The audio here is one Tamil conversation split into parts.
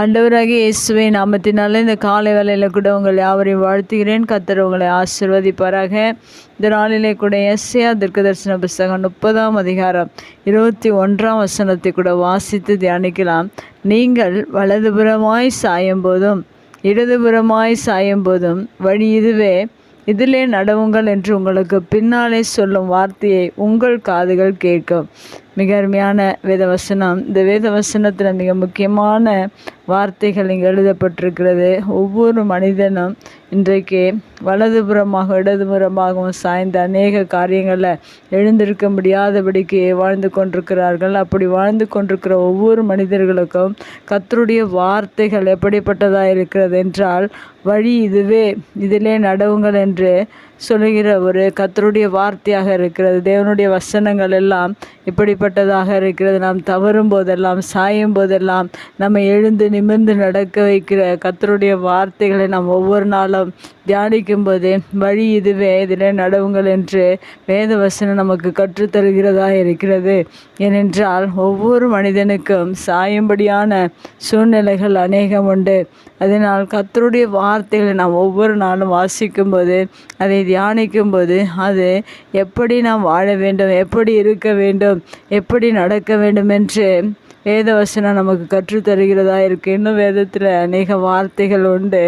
ஆண்டவராகிய இயேசுவை நாமத்தினால இந்த காலை வேலையில் கூட உங்களை யாவரையும் வாழ்த்துகிறேன். கத்தர் உங்களை ஆசிர்வதிப்பாராக. இந்த நாளிலே கூட எஸ்ஏஆ தீர்க்க தரிசன புஸ்தகம் முப்பதாம் அதிகாரம் இருபத்தி ஒன்றாம் வசனத்தை கூட வாசித்து தியானிக்கலாம். நீங்கள் வலதுபுறமாய் சாயும் போதும் இடதுபுறமாய் சாயும் போதும் வழி இதுவே இதிலே நடவுங்கள் என்று உங்களுக்கு பின்னாலே சொல்லும் வார்த்தையை உங்கள் காதுகள் கேட்கும். மிக அருமையான வேதவசனம். இந்த வேதவசனத்தில் மிக முக்கியமான வார்த்தைகள் இங்கே எழுதப்பட்டிருக்கிறது. ஒவ்வொரு மனிதனும் இன்றைக்கு வலதுபுறமாக இடதுபுறமாகவும் சாய்ந்த அநேக காரியங்களில் எழுந்திருக்க முடியாதபடிக்கு வாழ்ந்து கொண்டிருக்கிறார்கள். அப்படி வாழ்ந்து கொண்டிருக்கிற ஒவ்வொரு மனிதர்களுக்கும் கத்தருடைய வார்த்தைகள் எப்படிப்பட்டதாக இருக்கிறது என்றால் வழி இதுவே இதிலே நடவுங்கள் என்று சொல்லுகிற ஒரு கத்தருடைய வார்த்தையாக இருக்கிறது. தேவனுடைய வசனங்கள் எல்லாம் இப்படிப்பட்டதாக இருக்கிறது. நாம் தவறும் போதெல்லாம் சாயும் போதெல்லாம் நம்ம எழுந்து நிமிர்ந்து நடக்க வைக்கிற கத்தருடைய வார்த்தைகளை நாம் ஒவ்வொரு நாளும் தியானிக்கும் போது வழி இதுவே இதில் நடவுங்கள் என்று வேத வசனம் நமக்கு கற்றுத்தருகிறதாக இருக்கிறது. ஏனென்றால் ஒவ்வொரு மனிதனுக்கும் சாயும்படியான சூழ்நிலைகள் அநேகம் உண்டு. அதனால் கத்தருடைய வா வார்த்தைகளை நாம் ஒவ்வொரு நாளும் வாசிக்கும்போது அதை தியானிக்கும்போது அது எப்படி நாம் வாழ வேண்டும் எப்படி இருக்க வேண்டும் எப்படி நடக்க வேண்டும் என்று வேத வசனம் நமக்கு கற்றுத்தருகிறதா இருக்குது இன்னும் வேதத்தில் அநேக வார்த்தைகள் உண்டு.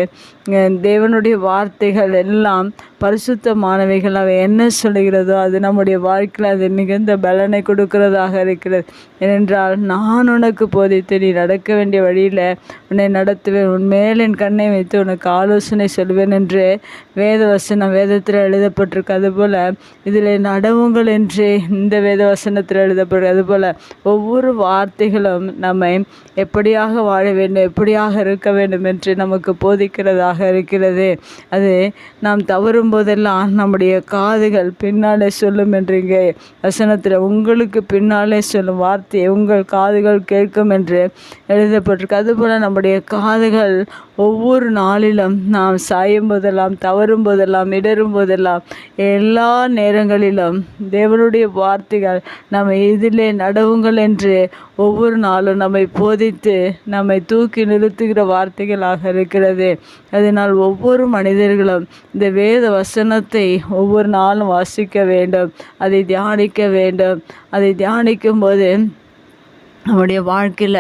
தேவனுடைய வார்த்தைகள் எல்லாம் பரிசுத்தமானவைகள். அவை என்ன சொல்கிறதோ அது நம்முடைய வாழ்க்கையில் அது மிகுந்த பலனை கொடுக்கிறதாக இருக்கிறது. ஏனென்றால் நான் உனக்கு போதித்து நீ நடக்க வேண்டிய வழியில் உன்னை நடத்துவேன். உன்மேல் என் கண்ணை வைத்து உனக்கு ஆலோசனை சொல்வேன் என்று வேத வசனம் வேதத்தில் எழுதப்பட்டிருக்கு. அதுபோல் இதில் நடவுங்கள் என்று இந்த வேத வசனத்தில் எழுதப்பட்டிருக்கு அதுபோல் ஒவ்வொரு வார்த்தைகள் வார்த்தைகளும் நம்மை எப்படியாக வாழ வேண்டும் எப்படியாக இருக்க வேண்டும் என்று நமக்கு போதிக்கிறதாக இருக்கிறது. அது நாம் தவறும் போதெல்லாம் நம்முடைய காதுகள் பின்னாலே சொல்லும் என்று இங்கே வசனத்தில் உங்களுக்கு பின்னாலே சொல்லும் வார்த்தையை உங்கள் காதுகள் கேட்கும் என்று எழுதப்பட்டிருக்கு. அதுபோல் நம்முடைய காதுகள் ஒவ்வொரு நாளிலும் நாம் சாயும் போதெல்லாம் தவறும் போதெல்லாம் இடரும் போதெல்லாம் எல்லா நேரங்களிலும் தேவனுடைய வார்த்தைகள் நம்ம இதிலே நடவுங்கள் என்று ஒவ்வொரு நாளும் நம்மை போதித்து நம்மை தூக்கி நிறுத்துகிற வார்த்தைகளாக இருக்கிறது. அதனால் ஒவ்வொரு மனிதர்களும் இந்த வேத வசனத்தை ஒவ்வொரு நாளும் வாசிக்க வேண்டும். அதை தியானிக்க வேண்டும். அதை தியானிக்கும் போது நம்முடைய வாழ்க்கையில்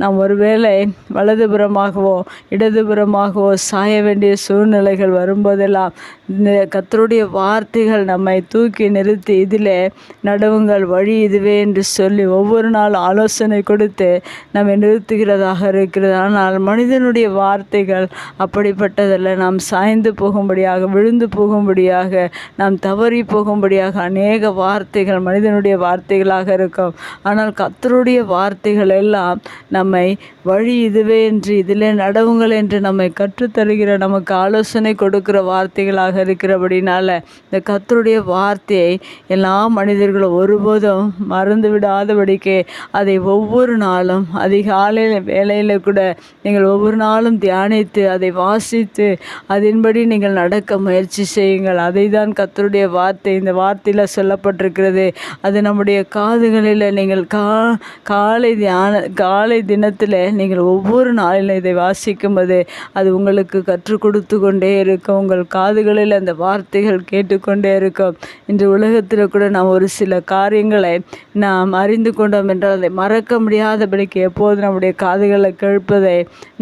நாம் ஒருவேளை வலதுபுறமாகவோ இடதுபுறமாகவோ சாய வேண்டிய சூழ்நிலைகள் வரும்போதெல்லாம் இந்த கத்தருடைய வார்த்தைகள் நம்மை தூக்கி நிறுத்தி இதிலே நடவுங்கள் வழி இதுவே என்று சொல்லி ஒவ்வொரு நாள் ஆலோசனை கொடுத்து நம்மை நிறுத்துகிறதாக இருக்கிறது. ஆனால் மனிதனுடைய வார்த்தைகள் அப்படிப்பட்டதல்ல. நாம் சாய்ந்து போகும்படியாக விழுந்து போகும்படியாக நாம் தவறி போகும்படியாக அநேக வார்த்தைகள் மனிதனுடைய வார்த்தைகளாக இருக்கும். ஆனால் கத்தருடைய வார்த்தை வார்த்தைகள் எல்லாம் நம்மை வழி இதுவே என்று இதிலே நடவுங்கள் என்று நம்மை கற்றுத்தருகிற நமக்கு ஆலோசனை கொடுக்கிற வார்த்தைகளாக இருக்கிறபடினால இந்த கத்தருடைய வார்த்தையை எல்லா மனிதர்களும் ஒருபோதும் மறந்து விடாதபடிக்கு அதை ஒவ்வொரு நாளும் அதிகாலையில் வேலையில் கூட நீங்கள் ஒவ்வொரு நாளும் தியானித்து அதை வாசித்து அதன்படி நீங்கள் நடக்க முயற்சி செய்யுங்கள். அதை தான் கத்தருடைய வார்த்தை. இந்த வார்த்தையில் சொல்லப்பட்டிருக்கிறது. அது நம்முடைய காதுகளில் நீங்கள் கா காலை தியான காலை தினத்தில் நீங்கள் ஒவ்வொரு நாளிலும் இதை வாசிக்கும்போது அது உங்களுக்கு கற்றுக் கொடுத்து கொண்டே இருக்கும். உங்கள் காதுகளில் அந்த வார்த்தைகள் கேட்டுக்கொண்டே இருக்கும். இன்று உலகத்தில் கூட நாம் ஒரு சில காரியங்களை நாம் அறிந்து கொண்டோம் என்றால் அதை மறக்க முடியாதபடிக்கு எப்போது நம்முடைய காதுகளை கேட்பதை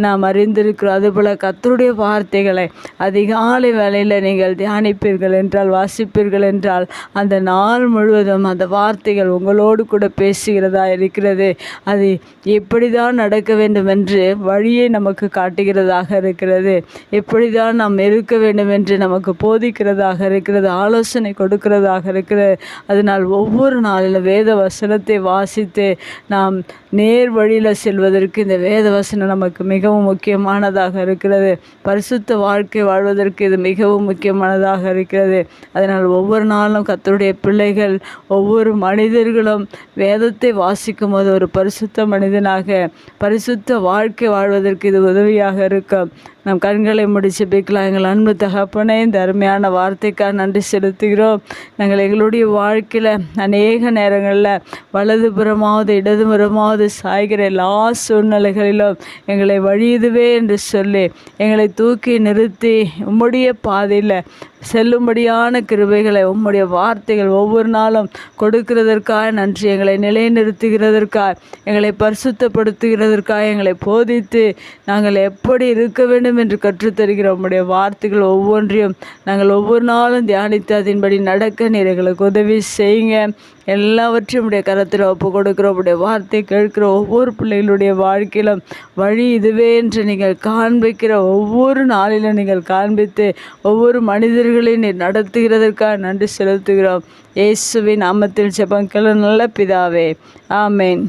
நாம் அறிந்திருக்கிறோம். அதுபோல் கத்தருடைய வார்த்தைகளை அதிகாலை வேலையில் நீங்கள் தியானிப்பீர்கள் என்றால் வாசிப்பீர்கள் என்றால் அந்த நாள் முழுவதும் அந்த வார்த்தைகள் உங்களோடு கூட பேசுகிறதா இருக்கிறது? அது எப்படி தான் நடக்க வேண்டும் என்று வழியை நமக்கு காட்டுகிறதாக இருக்கிறது. எப்படி தான் நாம் இருக்க வேண்டும் என்று நமக்கு போதிக்கிறதாக இருக்கிறது ஆலோசனை கொடுக்கிறதாக இருக்கிறது. அதனால் ஒவ்வொரு நாளில் வேத வசனத்தை வாசித்து நாம் நேர் வழியில் செல்வதற்கு இந்த வேத வசனம் நமக்கு மிகவும் முக்கியமானதாக இருக்கிறது. பரிசுத்த வாழ்க்கை வாழ்வதற்கு இது மிகவும் முக்கியமானதாக இருக்கிறது. அதனால் ஒவ்வொரு நாளும் கத்தருடைய பிள்ளைகள் ஒவ்வொரு மனிதர்களும் வேதத்தை வாசிக்கும் போது ஒரு பரிசுத்த மனிதனாக பரிசுத்த வாழ்க்கை வாழ்வதற்கு இது உதவியாக இருக்கும். நம் கண்களை முடிச்சு பிக்கலாம் எங்கள் அன்பு தகப்பனே இந்த அருமையான வார்த்தைக்காக நன்றி செலுத்துகிறோம். நாங்கள் எங்களுடைய வாழ்க்கையில் அநேக நேரங்களில் வலதுபுறமாவது இடதுபுறமாவது சாய்கிற எல்லா சூழ்நிலைகளிலும் எங்களை வழியுதுவே என்று சொல்லி எங்களை தூக்கி நிறுத்தி உம்முடைய பாதையில் செல்லும்படியான கிருபைகளை உம்முடைய வார்த்தைகள் ஒவ்வொரு நாளும் கொடுக்கிறதற்காக நன்றி. எங்களை நிலைநிறுத்துகிறதற்காக எங்களை பரிசுத்தப்படுத்துகிறதற்காக எங்களை போதித்து நாங்கள் எப்படி இருக்க வேண்டும் என்று கற்றுத்தருகிற உம்முடைய வார்த்தைகள் ஒவ்வொன்றையும் நாங்கள் ஒவ்வொரு நாளும் தியானித்து அதன்படி நடக்க நீர் எங்களுக்கு உதவி செய்யுங்க. எல்லாவற்றையும் உடைய கரத்தில் ஒப்பு கொடுக்குற உடைய வார்த்தை கேட்கிற ஒவ்வொரு பிள்ளைகளுடைய வாழ்க்கையிலும் வழி இதுவே என்று நீங்கள் காண்பிக்கிற ஒவ்வொரு நாளிலும் நீங்கள் காண்பித்து ஒவ்வொரு மனிதர்களையும் நீர் நடத்துகிறதற்காக நன்றி செலுத்துகிறோம். இயேசுவின் நாமத்தில் ஜெபங்கள் நல்ல பிதாவே. ஆமேன்.